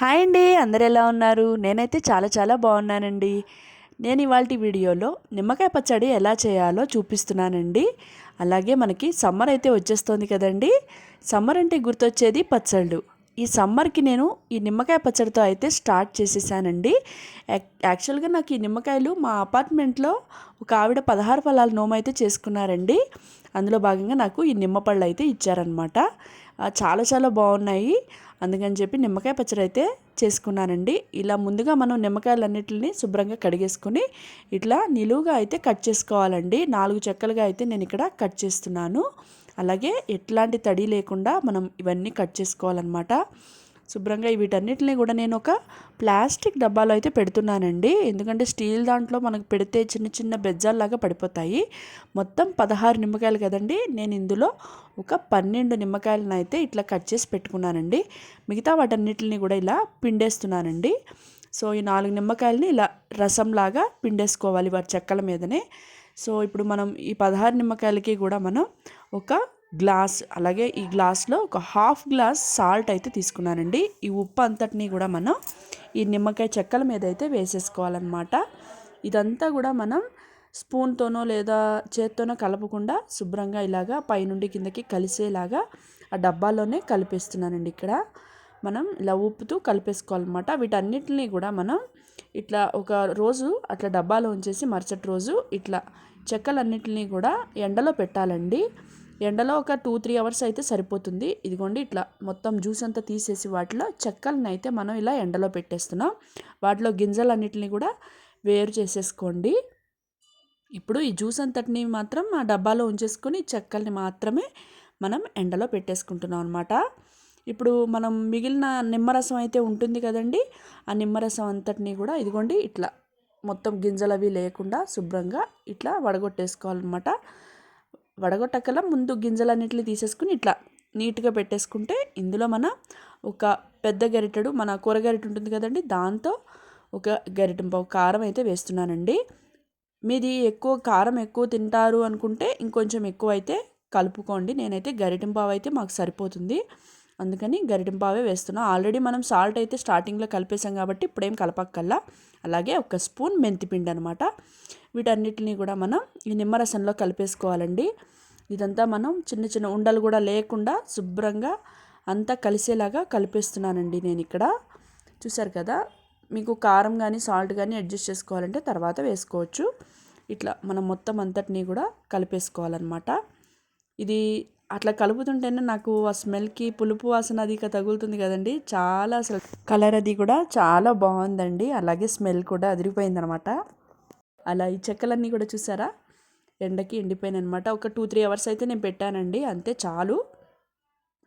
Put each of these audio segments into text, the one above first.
Hi అండి అందరు ఎలా ఉన్నారు? నేనైతే చాలా చాలా బాగున్నానండి. నేను ఇవాళ వీడియోలో నిమ్మకాయ పచ్చడి ఎలా చేయాలో చూపిస్తున్నానండి. అలాగే మనకి సమ్మర్ అయితే వచ్చేస్తుంది కదండి. సమ్మర్ అంటే గుర్తొచ్చేది పచ్చళ్ళు. ఈ సమ్మర్కి నేను ఈ నిమ్మకాయ పచ్చడితో అయితే స్టార్ట్ చేసేసానండి. యాక్చువల్గా నాకు ఈ నిమ్మకాయలు మా అపార్ట్మెంట్లో ఒక ఆవిడ పదహారు ఫలాల నోమైతే అయితే చేసుకున్నారండి. అందులో భాగంగా నాకు ఈ నిమ్మపళ్ళు అయితే ఇచ్చారనమాట చాలా చాలా బాగున్నాయి. అందుకని చెప్పి నిమ్మకాయ పచ్చడి అయితే చేసుకున్నానండి. ఇలా ముందుగా మనం నిమ్మకాయలన్నిటిని శుభ్రంగా కడిగేసుకుని ఇట్లా నిలువుగా అయితే కట్ చేసుకోవాలండి. నాలుగు చెక్కలుగా అయితే నేను ఇక్కడ కట్ చేస్తున్నాను. అలాగే ఎట్లాంటి తడి లేకుండా మనం ఇవన్నీ కట్ చేసుకోవాలన్నమాట. శుభ్రంగా వీటన్నిటిని కూడా నేను ఒక ప్లాస్టిక్ డబ్బాలో అయితే పెడుతున్నానండి. ఎందుకంటే స్టీల్ దాంట్లో మనకు పెడితే చిన్న చిన్న బెజ్జాల్లాగా పడిపోతాయి. మొత్తం పదహారు నిమ్మకాయలు కదండి. నేను ఇందులో ఒక పన్నెండు నిమ్మకాయలను అయితే ఇట్లా కట్ చేసి పెట్టుకున్నానండి. మిగతా వాటన్నిటిని కూడా ఇలా పిండేస్తున్నానండి. సో ఈ నాలుగు నిమ్మకాయలని ఇలా రసంలాగా పిండేసుకోవాలి వాటి చెక్కల మీదనే. సో ఇప్పుడు మనం ఈ పదహారు నిమ్మకాయలకి కూడా మనం ఒక గ్లాస్ అలాగే ఈ గ్లాస్లో ఒక హాఫ్ గ్లాస్ సాల్ట్ అయితే తీసుకున్నానండి. ఈ ఉప్పు అంతటినీ కూడా మనం ఈ నిమ్మకాయ చెక్కల మీద అయితే వేసేసుకోవాలన్నమాట. ఇదంతా కూడా మనం స్పూన్తోనో లేదా చేత్తోనో కలపకుండా శుభ్రంగా ఇలాగా పైనుండి కిందకి కలిసేలాగా ఆ డబ్బాలోనే కలిపేస్తున్నానండి ఇక్కడ. మనం ఇలా ఉప్పుతూ కలిపేసుకోవాలన్నమాట. వీటన్నిటిని కూడా మనం ఇట్లా ఒక రోజు అట్లా డబ్బాలో ఉంచేసి మరుసటి రోజు ఇట్లా చెక్కలన్నిటిని కూడా ఎండలో పెట్టాలండి. ఎండలో ఒక టూ త్రీ అవర్స్ అయితే సరిపోతుంది. ఇదిగోండి ఇట్లా మొత్తం జ్యూస్ అంతా తీసేసి వాటిలో చెక్కలను అయితే మనం ఇలా ఎండలో పెట్టేస్తున్నాం. వాటిలో గింజలన్నిటిని కూడా వేరు చేసేసుకోండి. ఇప్పుడు ఈ జ్యూస్ అంతటిని మాత్రం ఆ డబ్బాలో ఉంచేసుకొని చెక్కల్ని మాత్రమే మనం ఎండలో పెట్టేసుకుంటున్నాం అనమాట ఇప్పుడు మనం మిగిలిన నిమ్మరసం అయితే ఉంటుంది కదండి ఆ నిమ్మరసం అంతటిని కూడా ఇదిగోండి ఇట్లా మొత్తం గింజలు అవి లేకుండా శుభ్రంగా ఇట్లా వడగొట్టేసుకోవాలన్నమాట. వడగొట్టకల ముందు గింజలన్నిటిని తీసేసుకుని ఇట్లా నీట్గా పెట్టేసుకుంటే ఇందులో మన ఒక పెద్ద గరిటెడు మన కూర గరిటె ఉంటుంది కదండి దాంతో ఒక గరిటెంపావు కారం అయితే వేస్తున్నానండి. మీది ఎక్కువ కారం ఎక్కువ తింటారు అనుకుంటే ఇంకొంచెం ఎక్కువ అయితే కలుపుకోండి. నేనైతే గరిటెంపావు అయితే మాకు సరిపోతుంది. అందుకని గరిటెంపావే వేస్తున్నాం. ఆల్రెడీ మనం సాల్ట్ అయితే స్టార్టింగ్లో కలిపేసాం కాబట్టి ఇప్పుడేం కలపక్కల్లా. అలాగే ఒక స్పూన్ మెంతిపిండి అనమాట వీటన్నిటిని కూడా మనం ఈ నిమ్మరసంలో కలిపేసుకోవాలండి. ఇదంతా మనం చిన్న చిన్న ఉండలు కూడా లేకుండా శుభ్రంగా అంతా కలిసేలాగా కలిపేస్తున్నానండి నేను ఇక్కడ చూసారు కదా మీకు కారం కానీ సాల్ట్ కానీ అడ్జస్ట్ చేసుకోవాలంటే తర్వాత వేసుకోవచ్చు. ఇట్లా మనం మొత్తం అంతటినీ కూడా కలిపేసుకోవాలన్నమాట. ఇది అట్లా కలుపుతుంటేనే నాకు ఆ స్మెల్కి పులుపు వాసన అది తగులుతుంది కదండి. చాలా అసలు కలర్ అది కూడా చాలా బాగుందండి. అలాగే స్మెల్ కూడా అదిరిపోయిందనమాట. అలా ఈ చెక్కలన్నీ కూడా చూసారా? ఎండకి ఎండిపోయిన అనమాట ఒక టూ త్రీ అవర్స్ అయితే నేను పెట్టానండి. అంతే చాలు.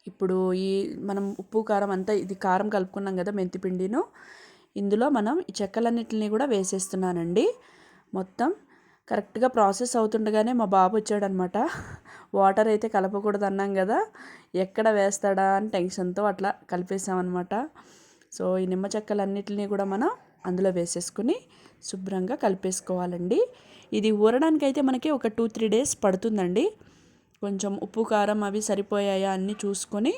ఇప్పుడు ఈ మనం ఉప్పు కారం అంతా ఇది కారం కలుపుకున్నాం కదా మెంతిపిండిను. ఇందులో మనం ఈ చెక్కలన్నిటిని కూడా వేసేస్తున్నానండి. మొత్తం కరెక్ట్గా ప్రాసెస్ అవుతుండగానే మా బాబు వచ్చాడనమాట. వాటర్ అయితే కలపకూడదు అన్నాం కదా ఎక్కడ వేస్తాడా అని టెన్షన్తో అట్లా కలిపేసామన్నమాట సో ఈ నిమ్మ చెక్కలన్నిటిని కూడా మనం అందులో వేసేసుకుని శుభ్రంగా కలిపేసుకోవాలండి. ఇది ఊరడానికి అయితే మనకి ఒక టూ త్రీ డేస్ పడుతుందండి. కొంచెం ఉప్పు కారం అవి సరిపోయాయా అన్నీ చూసుకొని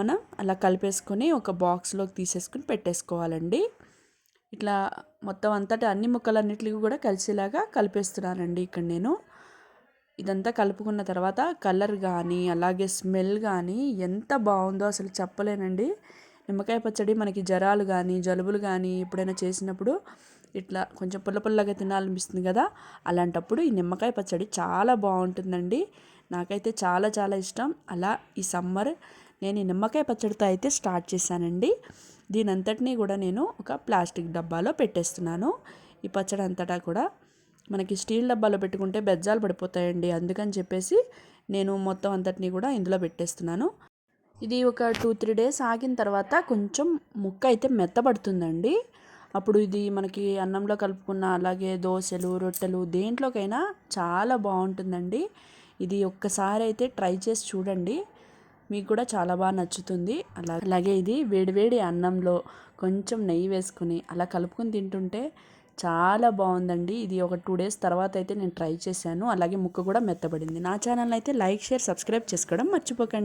మనం అలా కలిపేసుకొని ఒక బాక్స్లోకి తీసేసుకుని పెట్టేసుకోవాలండి. ఇట్లా మొత్తం అంతటా అన్ని ముక్కలన్నిటికి కూడా కలిసేలాగా కలిపేస్తున్నానండి ఇక్కడ నేను. ఇదంతా కలుపుకున్న తర్వాత కలర్ కానీ అలాగే స్మెల్ కానీ ఎంత బాగుందో అసలు చెప్పలేనండి. నిమ్మకాయ పచ్చడి మనకి జ్వరాలు కానీ జలుబులు కానీ ఎప్పుడైనా చేసినప్పుడు ఇట్లా కొంచెం పుల్ల పుల్లగా తినాలనిపిస్తుంది కదా. అలాంటప్పుడు ఈ నిమ్మకాయ పచ్చడి చాలా బాగుంటుందండి. నాకైతే చాలా చాలా ఇష్టం. అలా ఈ సమ్మర్ నేను ఈ నిమ్మకాయ పచ్చడితో అయితే స్టార్ట్ చేశానండి. దీని అంతటినీ కూడా నేను ఒక ప్లాస్టిక్ డబ్బాలో పెట్టేస్తున్నాను. ఈ పచ్చడి అంతటా కూడా మనకి స్టీల్ డబ్బాలో పెట్టుకుంటే బెజ్జాలు పడిపోతాయండి. అందుకని చెప్పేసి నేను మొత్తం అంతటినీ కూడా ఇందులో పెట్టేస్తున్నాను. ఇది ఒక టూ త్రీ డేస్ ఆగిన తర్వాత కొంచెం ముక్క అయితే మెత్తబడుతుందండి. అప్పుడు ఇది మనకి అన్నంలో కలుపుకున్న అలాగే దోశలు రొట్టెలు దేంట్లోకైనా చాలా బాగుంటుందండి. ఇది ఒక్కసారి అయితే ట్రై చేసి చూడండి. మీకు కూడా చాలా బాగా నచ్చుతుంది. అలా అలాగే ఇది వేడివేడి అన్నంలో కొంచెం నెయ్యి వేసుకుని అలా కలుపుకొని తింటుంటే చాలా బాగుందండి. ఇది ఒక టూ డేస్ తర్వాత అయితే నేను ట్రై చేశాను. అలాగే ముక్క కూడా మెత్తబడింది. నా ఛానల్ అయితే లైక్ షేర్ సబ్స్క్రైబ్ చేసుకోవడం మర్చిపోకండి.